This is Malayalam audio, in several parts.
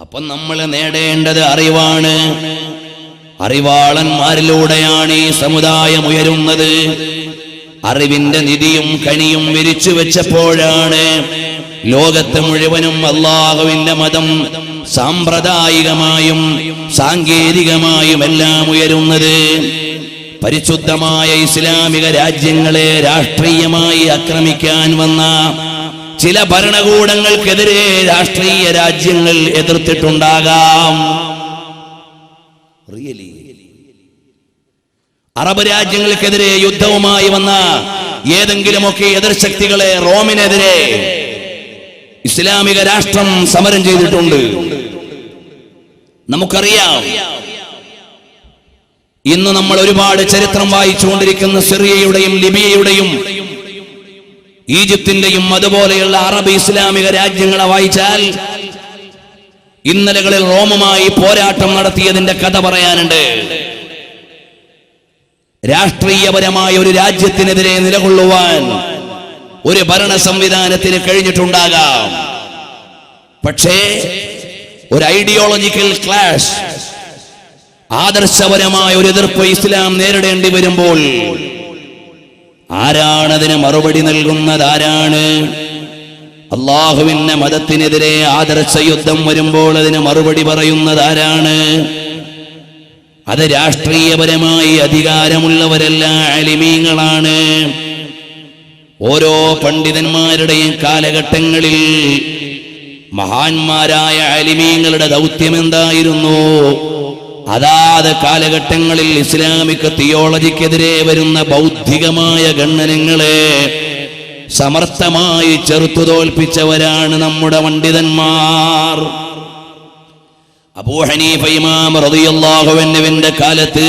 അപ്പം നമ്മൾ നേടേണ്ടത് അറിവാണ്. അറിവാളന്മാരിലൂടെയാണ് ഈ സമുദായം ഉയരുന്നത്. അറിവിന്റെ നിധിയും കണിയും വിരിച്ചു വെച്ചപ്പോഴാണ് ലോകത്ത് മുഴുവനും അള്ളാഹുവിന്റെ മതം സാമ്പ്രദായികമായും സാങ്കേതികമായും എല്ലാം ഉയരുന്നത്. പരിശുദ്ധമായ ഇസ്ലാമിക രാജ്യങ്ങളെ രാഷ്ട്രീയമായി ആക്രമിക്കാൻ വന്ന ചില ഭരണകൂടങ്ങൾക്കെതിരെ രാഷ്ട്രീയ രാജ്യങ്ങൾ എതിർത്തിട്ടുണ്ടാകാം. റിയലി അറബ് രാജ്യങ്ങൾക്കെതിരെ യുദ്ധവുമായി വന്ന ഏതെങ്കിലുമൊക്കെ എതിർശക്തികളെ റോമിനെതിരെ ഇസ്ലാമിക രാഷ്ട്രം സമരം ചെയ്തിട്ടുണ്ട്. നമുക്കറിയാം. ഇന്ന് നമ്മൾ ഒരുപാട് ചരിത്രം വായിച്ചുകൊണ്ടിരിക്കുന്ന സിറിയയുടെയും ലിബിയയുടെയും ഈജിപ്തിന്റെയും അതുപോലെയുള്ള അറബ് ഇസ്ലാമിക രാജ്യങ്ങളെ വായിച്ചാൽ ഇന്നലകളിൽ റോമുമായി പോരാട്ടം നടത്തിയതിന്റെ കഥ പറയാനുണ്ട്. രാഷ്ട്രീയപരമായ ഒരു രാജ്യത്തിനെതിരെ നിലകൊള്ളുവാൻ ഒരു ഭരണ സംവിധാനത്തിന് കഴിഞ്ഞിട്ടുണ്ടാകാം. പക്ഷേ ഒരു ഐഡിയോളജിക്കൽ ക്ലാഷ് ആദർശപരമായ ഒരു എതിർപ്പ് ഇസ്ലാം നേരിടേണ്ടി വരുമ്പോൾ ആരാണതിന് മറുപടി നൽകുന്നത് ആരാണ്? അള്ളാഹുവിന്റെ മതത്തിനെതിരെ ആദർശ യുദ്ധം വരുമ്പോൾ അതിന് മറുപടി പറയുന്നത് ആരാണ്? അത് രാഷ്ട്രീയപരമായി അധികാരമുള്ളവരല്ല അലിമീങ്ങളാണ്. ഓരോ പണ്ഡിതന്മാരുടെയും കാലഘട്ടങ്ങളിൽ മഹാന്മാരായ അലിമീങ്ങളുടെ ദൗത്യം എന്തായിരുന്നു? അതാത് കാലഘട്ടങ്ങളിൽ ഇസ്ലാമിക് തിയോളജിക്കെതിരെ വരുന്ന ബൗദ്ധികമായ ഗണ്ണനങ്ങളെ സമർത്ഥമായി ചെറുത്തു തോൽപ്പിച്ചവരാണ് നമ്മുടെ പണ്ഡിതന്മാർ. അബൂഹനീഫ കാലത്ത്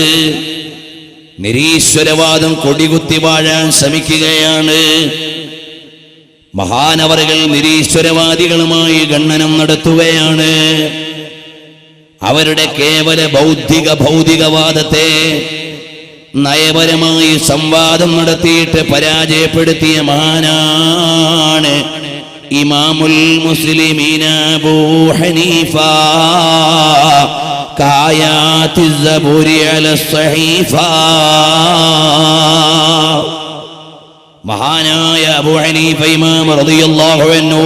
നിരീശ്വരവാദം കൊടികുത്തി വാഴാൻ ശ്രമിക്കുകയാണ്. മഹാനവറുകൾ നിരീശ്വരവാദികളുമായി ഗണ്ണനം നടത്തുകയാണ്. അവരുടെ കേവല ബൗദ്ധിക ഭൗതികവാദത്തെ നയപരമായി സംവാദം നടത്തിയിട്ട് പരാജയപ്പെടുത്തിയ മഹാനാണ് ഇമാമുൽ മുസ്ലിമീന ഹനീഫ. മഹാനായ അബൂ ഹനീഫ ഇമാം റളിയല്ലാഹു അൻഹു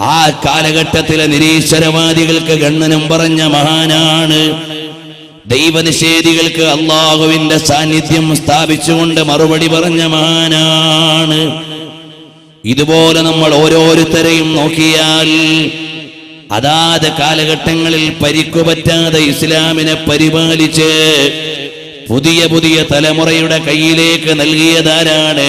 ആ കാലഘട്ടത്തിലെ നിരീശ്വരവാദികൾക്ക് ഗണ്ണനം പറഞ്ഞ മഹാനാണ്. ദൈവനിഷേധികൾക്ക് അള്ളാഹുവിന്റെ സാന്നിധ്യം സ്ഥാപിച്ചുകൊണ്ട് മറുപടി പറഞ്ഞ മഹാനാണ്. ഇതുപോലെ നമ്മൾ ഓരോരുത്തരെയും നോക്കിയാൽ അതാത് കാലഘട്ടങ്ങളിൽ പരിക്കുപറ്റാതെ ഇസ്ലാമിനെ പരിപാലിച്ച് പുതിയ പുതിയ തലമുറയുടെ കയ്യിലേക്ക് നൽകിയതാരാണ്?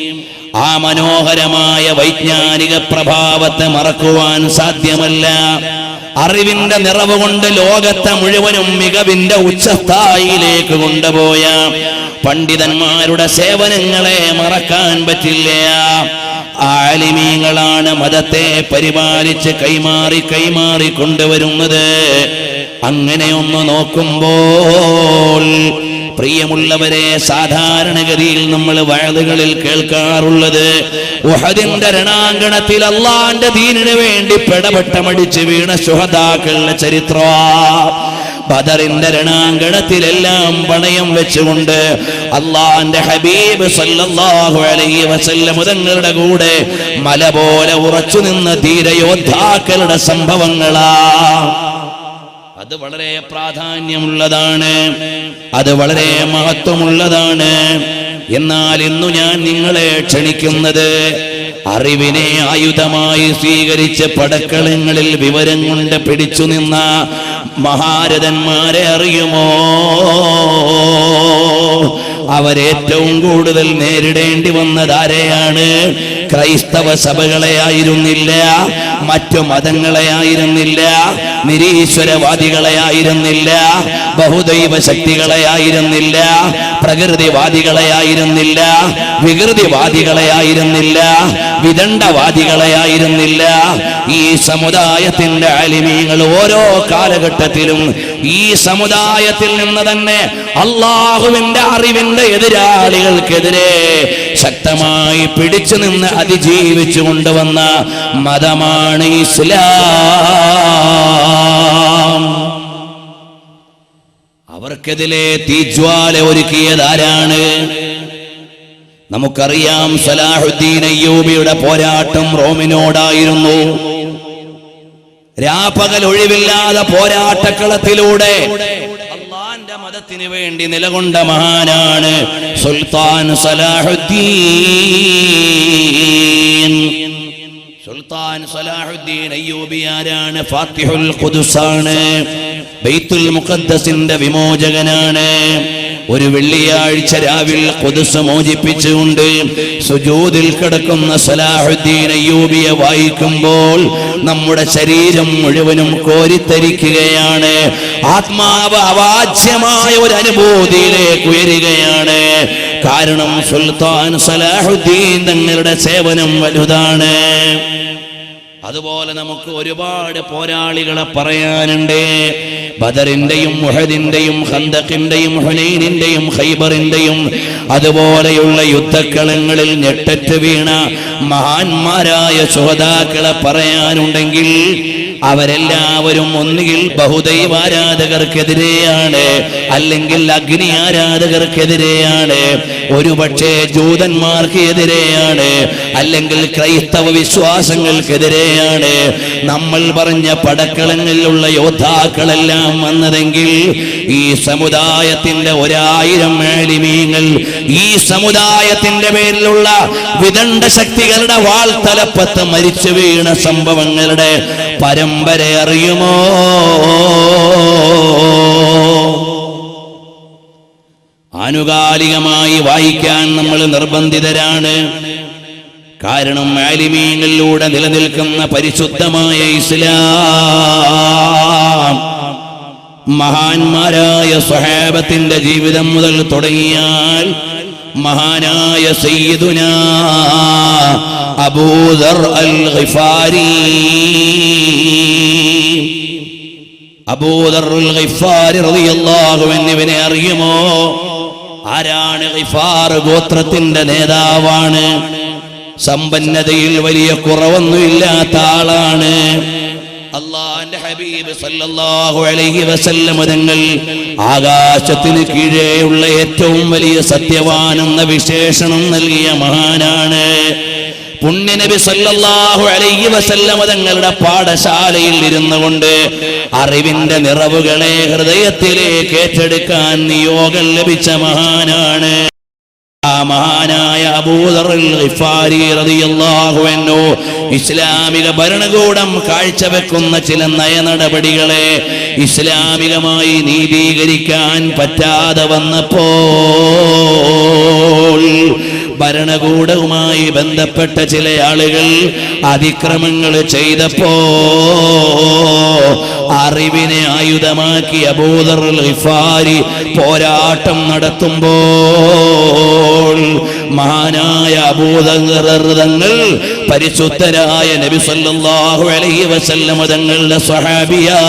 ആ മനോഹരമായ വൈജ്ഞാനിക പ്രഭാവത്തെ മറക്കുവാൻ സാധ്യമല്ല. അറിവിന്റെ നിറവ് കൊണ്ട് ലോകത്തെ മുഴുവനും മികവിന്റെ ഉച്ചസ്ഥായിലേക്ക് കൊണ്ടുപോയ പണ്ഡിതന്മാരുടെ സേവനങ്ങളെ മറക്കാൻ പറ്റില്ല. ആലിമീങ്ങളാണ് മതത്തെ പരിപാലിച്ച് കൈമാറി കൈമാറി കൊണ്ടുവരുന്നത്. അങ്ങനെ ഒന്ന് നോക്കുമ്പോൾ പ്രിയമുള്ളവരെ സാധാരണഗതിയിൽ നമ്മൾ വയലുകളിൽ കേൾക്കാറുള്ളത് ഉഹദിന്റെ രണാങ്കണത്തിൽ അള്ളാന്റെ ദീനിന് വേണ്ടി പെടപെട്ടമടിച്ച് വീണ ശുഹതാക്കളുടെ ചരിത്ര ബദറിന്റെ രണാങ്കണത്തിലെല്ലാം പണയം വെച്ചുകൊണ്ട് അള്ളാന്റെ ഹബീബ് സല്ലല്ലാഹു അലൈഹി വസല്ലം തങ്ങളുടെ കൂടെ മല പോലെ ഉറച്ചു നിന്ന ധീരയോദ്ധാക്കളുടെ സംഭവങ്ങളാ. അത് വളരെ പ്രാധാന്യമുള്ളതാണ്. അത് വളരെ മഹത്വമുള്ളതാണ്. എന്നാൽ ഇന്നു ഞാൻ നിങ്ങളെ ക്ഷണിക്കുന്നത് അറിവിനെ ആയുധമായി സ്വീകരിച്ച് പടക്കളങ്ങളിൽ വിവരം കൊണ്ട് പിടിച്ചു നിന്ന മഹാരഥന്മാരെ അറിയുമോ? അവരേറ്റവും കൂടുതൽ നേരിടേണ്ടി വന്നത് ആരെയാണ്? ക്രൈസ്തവ സഭകളെ ആയിരുന്നില്ല മറ്റു മതങ്ങളെ ആയിരുന്നില്ല നിരീശ്വരവാദികളെ ആയിരുന്നില്ല ബഹുദൈവ ശക്തികളെ ആയിരുന്നില്ല പ്രകൃതിവാദികളെ ആയിരുന്നില്ല വികൃതിവാദികളെ ആയിരുന്നില്ല വിദണ്ഡവാദികളെ ആയിരുന്നില്ല ഈ സമുദായത്തിന്റെ അലിമീങ്ങൾ ഓരോ കാലഘട്ടത്തിലും ഈ സമുദായത്തിൽ നിന്ന് തന്നെ അള്ളാഹുവിന്റെ അറിവിന്റെ എതിരാളികൾക്കെതിരെ ശക്തമായി പിടിച്ചു നിന്ന് അതിജീവിച്ചു കൊണ്ടുവന്ന മതമാണ് ഇസ്ലാം. അവർക്കെതിരെ തീജ്വാല ഒരുക്കിയത് ആരാണ് നമുക്കറിയാം സലാഹുദ്ദീൻ അയ്യൂബിയുടെ പോരാട്ടം റോമിനോടായിരുന്നു. രാപ്പകൽ ഒഴിവില്ലാതെ പോരാട്ടക്കളത്തിലൂടെ അള്ളാന്റെ മതത്തിന് വേണ്ടി നിലകൊണ്ട മഹാനാണ് സുൽത്താൻ സലാഹുദ്ദീൻ. സുൽത്താൻ സലാഹുദ്ദീൻ അയ്യൂബി ആരാണ്? ഫാത്തിഹുൽ ഖുദുസാണ്. ബൈത്തുൽ മുഖദ്ദസിന്റെ വിമോചകനാണ്. ഒരു വെള്ളിയാഴ്ച രാവിൽ കൊതുസ് മോചിപ്പിച്ചുകൊണ്ട് സുജൂദിൽ കിടക്കുന്ന സലാഹുദ്ദീൻ അയ്യൂബിയെ വായിക്കുമ്പോൾ നമ്മുടെ ശരീരം മുഴുവനും കോരിത്തരിക്കുകയാണ്. ആത്മാവ് അവാച്യമായ ഒരു അനുഭൂതിയിലേക്ക് ഉയരുകയാണ്. കാരണം സുൽത്താൻ സലാഹുദ്ദീൻ തങ്ങളുടെ സേവനം വലുതാണ്. അതുപോലെ നമുക്ക് ഒരുപാട് പോരാളികളെ പറയാനുണ്ട്. ബദറിന്റെയും മുഹദിന്റെയും ഹന്തക്കിന്റെയും ഹുനൈനിന്റെയും ഹൈബറിന്റെയും അതുപോലെയുള്ള യുദ്ധക്കളങ്ങളിൽ ഞെട്ടറ്റ് വീണ മഹാന്മാരായ ശ്രോതാക്കളെ പറയാനുണ്ടെങ്കിൽ അവരെല്ലാവരും ഒന്നുകിൽ ബഹുദൈവാരാധകർക്കെതിരെയാണ് അല്ലെങ്കിൽ അഗ്നി ആരാധകർക്കെതിരെയാണ് ഒരുപക്ഷെ ജൂതന്മാർക്ക് എതിരെയാണ് അല്ലെങ്കിൽ ക്രൈസ്തവ വിശ്വാസങ്ങൾക്കെതിരെയാണ്. നമ്മൾ പറഞ്ഞ പടക്കളങ്ങളിലുള്ള യോദ്ധാക്കളെല്ലാം വന്നതെങ്കിൽ ഈ സമുദായത്തിന്റെ ഒരായിരം മേളിമീങ്ങൾ ഈ സമുദായത്തിന്റെ പേരിലുള്ള വിദണ്ഡ ശക്തികളുടെ വാൾ തലപ്പത്ത് മരിച്ചു വീണ സംഭവങ്ങളുടെ പരമ്പര അറിയുമോ? ആനുകാലികമായി വായിക്കാൻ നമ്മൾ നിർബന്ധിതരാണ്. കാരണം ആലിമീനിലൂടെ നിലനിൽക്കുന്ന പരിശുദ്ധമായ ഇസ്ലാം മഹാന്മാരായ സ്വഹാബത്തിന്റെ ജീവിതം മുതൽ തുടങ്ങിയാൽ മഹാനായ സയ്യിദുന അബൂദർ അൽ ഗിഫാരി അബൂദർ അൽ ഗിഫാരി റളിയല്ലാഹു എന്നിവനെ അറിയുമോ? ആരാണ് ഗിഫാർ ഗോത്രത്തിന്റെ നേതാവാണ്? സമ്പന്നതയിൽ വലിയ കുറവൊന്നുമില്ലാത്ത ആളാണ്. അള്ളാന്റെ ഹബീബ് സല്ലല്ലാഹു അലൈഹി വസല്ലം ആകാശത്തിന് കീഴെയുള്ള ഏറ്റവും വലിയ സത്യവാൻ എന്ന വിശേഷണം നൽകിയ മഹാനാണ്. പുണ്യനബി സല്ലല്ലാഹു അലൈഹി വസല്ലം തങ്ങളുടെ പാഠശാലയിൽ ഇരുന്നു കൊണ്ട് അറിവിന്റെ നിറവുകളെ ഹൃദയത്തിലേക്ക് ഏറ്റെടുക്കാൻ നിയോഗം ലഭിച്ച മഹാനാണ്. മഹാനായ അൻഹു ഇസ്ലാമിക ഭരണകൂടം കാഴ്ചവെക്കുന്ന ചില നയനടപടികളെ ഇസ്ലാമികമായി നീതീകരിക്കാൻ പറ്റാതെ വന്നപ്പോൾ ഭരണകൂടവുമായി ബന്ധപ്പെട്ട ചില ആളുകൾ അതിക്രമങ്ങൾ ചെയ്തപ്പോ അറിവിനെ ആയുധമാക്കി അബൂദർ ഗിഫാരി പോരാട്ടം നടത്തുമ്പോൾ മഹാനായ അബൂദങ്ങൾ പരിശുദ്ധരായ നബി സല്ലല്ലാഹു അലൈഹി വസല്ലം തങ്ങളുടെ സ്വഹാബിയാണ്.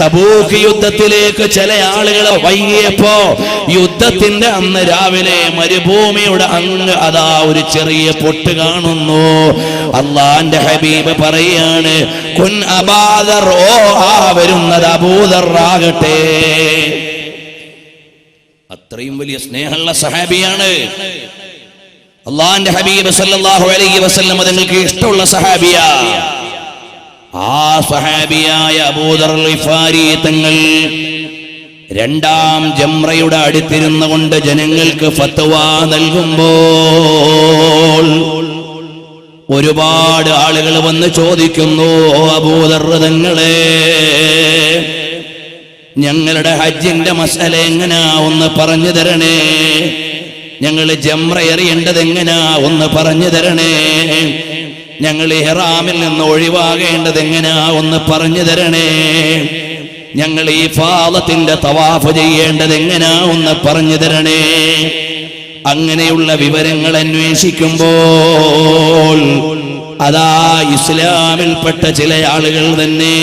തബൂക്ക് യുദ്ധത്തിലേക്ക് ചില ആളുകൾ വൈകിയപ്പോ യുദ്ധത്തിന്റെ അന്ന് രാവിലെ മരുഭൂമിയുടെ അങ്ങ് അതാ ഒരു ചെറിയ പൊട്ട് കാണുന്നു. അള്ളാന്റെ ഹബീബ് പറയാണ് കുൻ അബാദർ ഓ ആ വരുന്നത് അബൂദർ അത്രയും വലിയ സ്നേഹമുള്ള സഹാബിയാണ് അള്ളാന്റെ ഹബീബ് സല്ലല്ലാഹു അലൈഹി വസല്ലം നിങ്ങൾക്ക് ഇഷ്ടമുള്ള സഹാബിയ. ആ സഹാബിയായ അബൂദർ തങ്ങൾ രണ്ടാം ജംറയുടെ അടുത്തിരുന്നു കൊണ്ട് ജനങ്ങൾക്ക് ഫത്വ നൽകുമ്പോൾ ഒരുപാട് ആളുകൾ വന്ന് ചോദിക്കുന്നു "ഓ അബൂദർ തങ്ങളെ ഞങ്ങളുടെ ഹജ്ജിന്റെ മസല എങ്ങനാ? ഒന്ന് പറഞ്ഞു തരണേ. ഞങ്ങൾ ജംറ എറിയേണ്ടത് എങ്ങനാ ഒന്ന് പറഞ്ഞു തരണേ. ഞങ്ങൾ ഹെറാമിൽ നിന്ന് ഒഴിവാകേണ്ടത് എങ്ങനാ ഒന്ന് പറഞ്ഞു തരണേ. ഞങ്ങൾ ഈ ഫാദത്തിന്റെ തവാഫ് ചെയ്യേണ്ടത് എങ്ങനാ ഒന്ന് പറഞ്ഞു തരണേ. അങ്ങനെയുള്ള വിവരങ്ങൾ അന്വേഷിക്കുമ്പോൾ അതാ ഇസ്ലാമിൽപ്പെട്ട ചില ആളുകൾ തന്നെ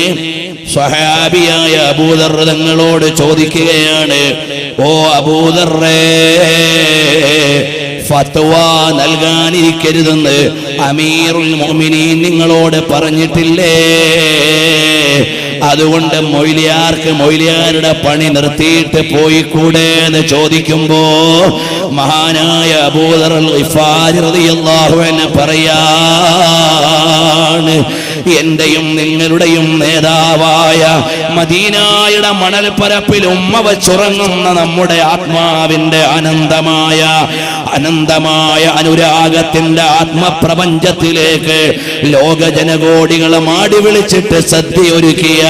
സ്വഹാബിയായ അബൂദർ തങ്ങളോട് ചോദിക്കുകയാണ് ഓ അബൂദറേ ഫത്വ നൽകാനിരിക്കരുതെന്ന് അമീറുൽ മോമിനീൻ നിങ്ങളോട് പറഞ്ഞിട്ടില്ലേ? അതുകൊണ്ട് മൊയ്ലിയാർക്ക് മൊയ്ലിയാരുടെ പണി നിർത്തിയിട്ട് പോയി കൂടെ എന്ന് ചോദിക്കുമ്പോ മഹാനായ അബൂദർ പറയാണ് എന്റെയും നിങ്ങളുടെയും നേതാവായ മദീനായുടെ മണൽപ്പരപ്പിൽ ഉമ്മ വച്ചുറങ്ങുന്ന നമ്മുടെ ആത്മാവിന്റെ അനന്തമായ അനന്തമായ അനുരാഗത്തിന്റെ ആത്മപ്രപഞ്ചത്തിലേക്ക് ലോക ജനകോടികളെ മാടി വിളിച്ചിട്ട് സദ്യ ഒരുക്കിയ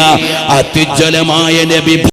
അത്യുജ്വലമായ നബി